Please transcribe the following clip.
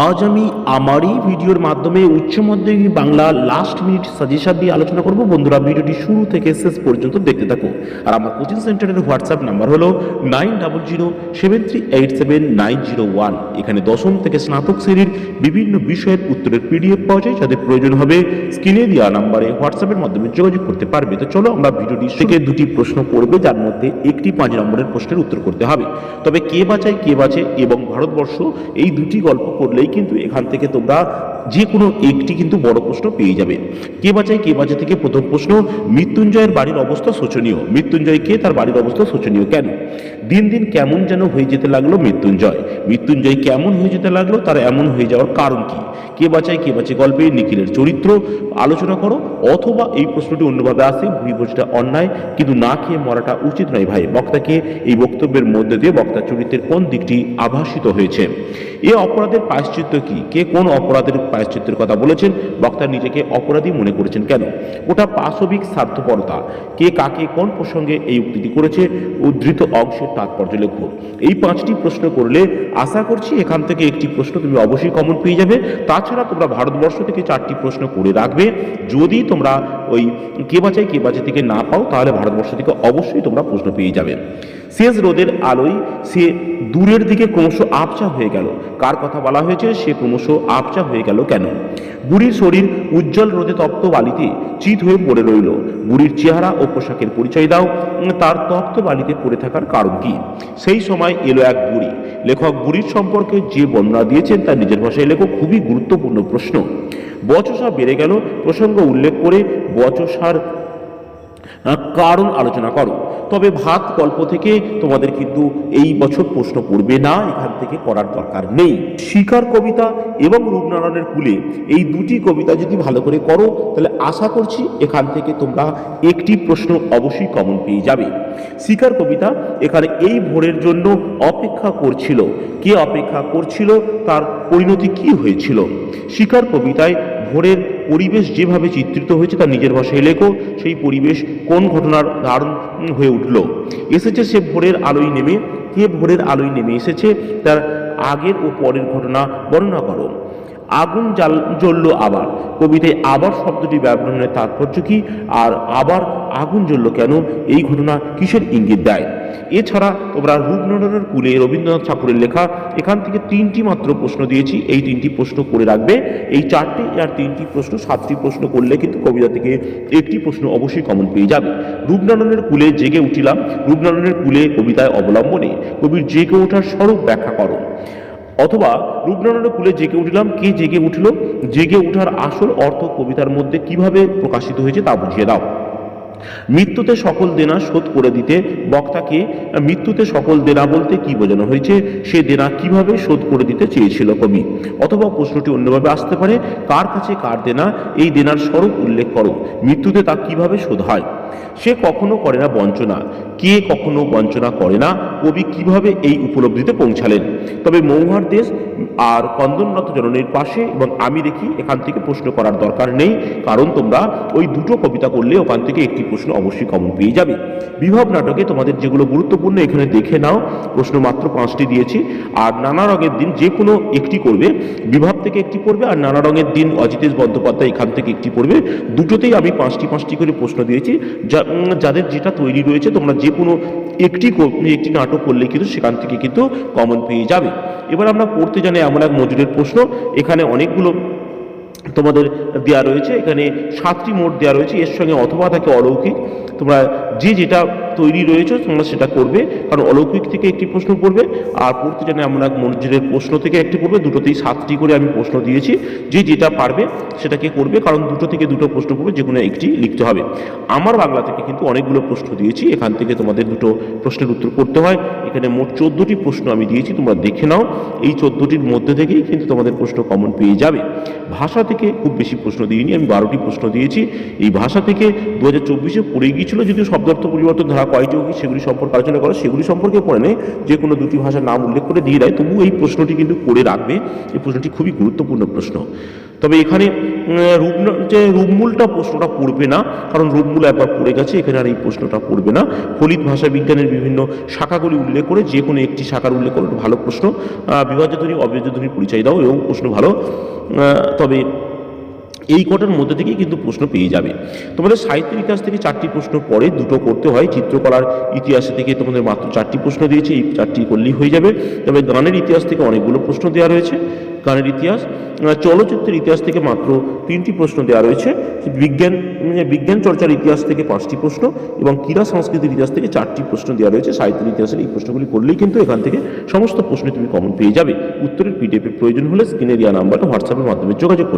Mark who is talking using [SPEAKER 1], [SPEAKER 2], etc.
[SPEAKER 1] আজ আমি আমারই ভিডিওর মাধ্যমে উচ্চ মাধ্যমিক বাংলা লাস্ট মিনিট সাজেশন দিয়ে আলোচনা করব। বন্ধুরা, ভিডিওটি শুরু থেকে শেষ পর্যন্ত দেখতে থাকো। আর আমার কোচিং সেন্টারের হোয়াটসঅ্যাপ নাম্বার হলো nine double zero seven three eight seven nine zero one এখানে দশম থেকে স্নাতক শ্রেণির বিভিন্ন বিষয়ের উত্তরের পিডিএফ পাওয়া যায়, যাদের প্রয়োজন হবে স্ক্রিনে দেওয়া নাম্বারে হোয়াটসঅ্যাপের মাধ্যমে যোগাযোগ করতে পারবে। তো চলো আমরা ভিডিওটি থেকে দুটি প্রশ্ন করবে যার মধ্যে একটি পাঁচ নম্বরের প্রশ্নের উত্তর করতে হবে। তবে কে বাঁচায় কে বাঁচে এবং ভারতবর্ষ এই দুটি গল্প করলেই কিন্তু এখান থেকে তোমরা যে কোনো একটি কিন্তু বড় প্রশ্ন পেয়ে যাবে। কে বাঁচায়, কে বাঁচে থেকে প্রথম প্রশ্ন, মৃত্যুঞ্জয়ের বাড়ির অবস্থা শোচনীয়। মৃত্যুঞ্জয় কে, তার বাড়ির অবস্থা শোচনীয়। কেন? দিন দিন কেমন যেন হয়ে যেতে লাগল মৃত্যুঞ্জয়। মৃত্যুঞ্জয় কেমন হয়ে যেতে লাগল, তার এমন হয়ে যাওয়ার কারণ কি? কে বাঁচায়, কে বাঁচে গল্পে নিখিলের চরিত্র? আলোচনা করো। অথবা এই প্রশ্নটি অন্যভাবে আসে, ভুইভোজটা অন্যায়, কিন্তু না খেয়ে মরাটা উচিত নয় ভাই। বক্তাকে এই বক্তব্যের মধ্যে দিয়ে বক্তার চরিত্রের কোন দিকটি আভাসিত হয়েছে? এ অপরাধের প্রায়শ্চিত্ত কি? কে কোন অপরাধের প্রায়শ্চিত্তের কথা বলেছেন? বক্তা নিজেকে অপরাধী মনে করেছেন কেন? ওটা পাশবিক স্বার্থপরতা। কে কাকে কোন প্রসঙ্গে এই উক্তিটি করেছে? উদ্ধৃত অংশের তাৎপর্য লেখো এই পাঁচটি প্রশ্ন করলে আশা করছি এখান থেকে একটি প্রশ্ন তুমি অবশ্যই কমন পেয়ে যাবে। তাছাড়া তোমরা ভারতবর্ষ থেকে চারটি প্রশ্ন করে রাখবে। যদি তোমরা ওই কে বাঁচাই কে বাঁচে থেকে না পাও, তাহলে ভারতবর্ষ থেকে অবশ্যই তোমরা প্রশ্ন পেয়ে যাবে। শেষ রোদের আলোয় সে দূরের দিকে ক্রমশ আবচা হয়ে গেল। কার কথা বলা হয়েছে? সে ক্রমশ আবচা হয়ে গেল কেন? বুড়ির শরীর উজ্জ্বল রোদে তপ্ত বালিতে চিত হয়ে পড়ে রইল। বুড়ির চেহারা ও পোশাকের পরিচয় দাও। তার তপ্ত বালিতে পড়ে থাকার কারণ কি? সেই সময় এলো এক বুড়ি। লেখক বুড়ির সম্পর্কে যে বর্ণনা দিয়েছেন তার নিজের ভাষায় লেখক খুবই গুরুত্বপূর্ণ প্রশ্ন। বচসা বেড়ে গেল। প্রসঙ্গ উল্লেখ করে বচসার কারণ আলোচনা করো। তবে ভাত গল্প থেকে তোমাদের কিন্তু এই বছর প্রশ্ন পড়বে না, এখান থেকে করার দরকার নেই। শিকার কবিতা এবং রূপনারায়ণের কুলে এই দুটি কবিতা যদি ভালো করে করো, তাহলে আশা করছি এখান থেকে তোমরা একটি প্রশ্ন অবশ্যই কমন পেয়ে যাবে। শিকার কবিতা এখানে এই ভোরের জন্য অপেক্ষা করছিল। কে অপেক্ষা করছিল? তার পরিণতি কি হয়েছিল? শিকার কবিতায় ভোরের পরিবেশ যেভাবে চিত্রিত হয়েছে তার নিজের ভাষায় লেখো, সেই পরিবেশ কোন ঘটনার ধারণ হয়ে উঠল? এসেছে সে ভোরের আলোয় নেমে, কে ভোরের আলোয় নেমে এসেছে তার আগের ও পরের ঘটনা বর্ণনা করো। আগুন জ্বাল, জ্বলল আবার। কবিতায় আবার শব্দটি ব্যবহারের তাৎপর্য কি? আর আবার আগুন জ্বলল কেন? এই ঘটনা কিসের ইঙ্গিত দেয়? এছাড়া তোমরা রূপনারায়ণের কুলে রবীন্দ্রনাথ ঠাকুরের লেখা, এখান থেকে তিনটি মাত্র প্রশ্ন দিয়েছি। এই তিনটি প্রশ্ন করে রাখবে। এই চারটি আর তিনটি প্রশ্ন, সাতটি প্রশ্ন করলে কিন্তু কবিতা থেকে একটি প্রশ্ন অবশ্যই কমন পেয়ে যাবে। রূপনারায়ণের কুলে জেগে উঠিলাম। রূপনারায়ণের কুলে কবিতায় অবলম্বনে কবির জেগে ওঠার স্বরূপ ব্যাখ্যা করো। অথবা রূপনারায়ণের কুলে জেগে উঠলাম, কে জেগে উঠল? জেগে ওঠার আসল অর্থ কবিতার মধ্যে কীভাবে প্রকাশিত হয়েছে তা বুঝিয়ে দাও। মৃত্যুতে সকল দেনা শোধ করে দিতে বক্তাকে, মৃত্যুতে সকল দেনা বলতে কি বোঝানো হয়েছে? সে দেনা কীভাবে শোধ করে দিতে চেয়েছিল কবি? অথবা প্রশ্নটি অন্যভাবে আসতে পারে, কার কাছে কার দেনা? এই দেনার স্বরূপ উল্লেখ করো। মৃত্যুতে তা কীভাবে শোধ হয়? সে কখনো করে না বঞ্চনা। কে কখনো বঞ্চনা করে না? কবি কীভাবে এই উপলব্ধিতে পৌঁছালেন? তবে মৌহার দেশ আর কন্দনরত জননীর পাশে এবং আমি দেখি এখান থেকে প্রশ্ন করার দরকার নেই, কারণ তোমরা ওই দুটো কবিতা করলে ওখান থেকে একটি প্রশ্ন অবশ্যই কমন পেয়ে যাবে। বিভব নাটকে তোমাদের যেগুলো গুরুত্বপূর্ণ এখানে দেখে নাও, প্রশ্ন মাত্র পাঁচটি দিয়েছি, আর নানা রঙের দিন যে কোনো একটি করবে, বিভাব থেকে একটি পড়বে, আর নানা রঙের দিন অজিতেশ বন্দ্যোপাধ্যায় এখান থেকে একটি পড়বে, দুটোতেই আমি পাঁচটি পাঁচটি করে প্রশ্ন দিয়েছি। যাদের যেটা তৈরি রয়েছে, তোমরা যে কোনো একটি একটি নাটক করলে কিন্তু সেখান থেকে কিন্তু কমন পেয়ে যাবে। এবার আমরা পড়তে জানি এমন এক মজুরের প্রশ্ন। এখানে অনেকগুলো তোমাদের দেওয়া রয়েছে। এখানে সাতটি মোট দেওয়া রয়েছে। এর সঙ্গে অথবা থাকে অলৌকিক। তোমরা যে যেটা তৈরি রয়েছে তোমরা সেটা করবে, কারণ অলৌকিক থেকে একটি প্রশ্ন পড়বে আর পড়তে জানে এমন এক মসজিদের প্রশ্ন থেকে একটি পড়বে দুটোতেই সাতটি করে আমি প্রশ্ন দিয়েছি। যে যেটা পারবে সেটাকে করবে, কারণ দুটো থেকে দুটো প্রশ্ন পড়বে যে কোনো একটি লিখতে হবে। আমার বাংলা থেকে কিন্তু অনেকগুলো প্রশ্ন দিয়েছি, এখান থেকে তোমাদের দুটো প্রশ্নের উত্তর করতে হয়। এখানে মোট চোদ্দোটি প্রশ্ন আমি দিয়েছি, তোমরা দেখে নাও। এই চোদ্দোটির মধ্যে থেকেই কিন্তু তোমাদের প্রশ্ন কমন পেয়ে যাবে। ভাষা থেকে খুব বেশি প্রশ্ন দিইনি, আমি বারোটি প্রশ্ন দিয়েছি। এই ভাষা থেকে দু হাজার চব্বিশে পড়ে গিয়েছিল, যদিও শব্দ বিভক্ত পরিবর্তন ধারা কয়টি ও সেগুলি সম্পর্কে আলোচনা করো। সেগুলি সম্পর্কে পড়ে নেই যে কোনো দুটি ভাষার নাম উল্লেখ করে দিয়ে দেয়। তবু এই প্রশ্নটি কিন্তু করে রাখবে। এই প্রশ্নটি খুবই গুরুত্বপূর্ণ প্রশ্ন। তবে এখানে রূপ যে রূপমূলটা প্রশ্নটা পড়বে না কারণ রূপমূল একবার পড়ে গেছে এখানে আর এই প্রশ্নটা পড়বে না। ফলিত ভাষা বিজ্ঞানের বিভিন্ন শাখাগুলি উল্লেখ করে যে কোনো একটি শাখার উল্লেখ করে ভালো প্রশ্ন। আহ, বিভাজ্য ধ্বনি অবিভাজ্য ধ্বনির পরিচয় দাও এবং প্রশ্ন ভালো। তবে এই কটার মধ্যে থেকেই কিন্তু প্রশ্ন পেয়ে যাবে। তোমাদের সাহিত্যের ইতিহাস থেকে চারটি প্রশ্ন পরে দুটো করতে হয়। চিত্রকলার ইতিহাস থেকে তোমাদের মাত্র চারটি প্রশ্ন দিয়েছে, এই চারটি করলেই হয়ে যাবে। তবে গানের ইতিহাস থেকে অনেকগুলো প্রশ্ন দেওয়া রয়েছে। গানের ইতিহাস চলচ্চিত্রের ইতিহাস থেকে মাত্র তিনটি প্রশ্ন দেওয়া রয়েছে। বিজ্ঞান বিজ্ঞান চর্চার ইতিহাস থেকে পাঁচটি প্রশ্ন এবং ক্রীড়া সংস্কৃতির ইতিহাস থেকে চারটি প্রশ্ন দেওয়া রয়েছে। সাহিত্যের ইতিহাসের এই প্রশ্নগুলি করলেই কিন্তু এখান থেকে সমস্ত প্রশ্ন তুমি কমন পেয়ে যাবে। উত্তরের পিডিএফ প্রয়োজন হলে স্ক্রিনে দেওয়া নাম্বারে হোয়াটসঅ্যাপের মাধ্যমে যোগাযোগ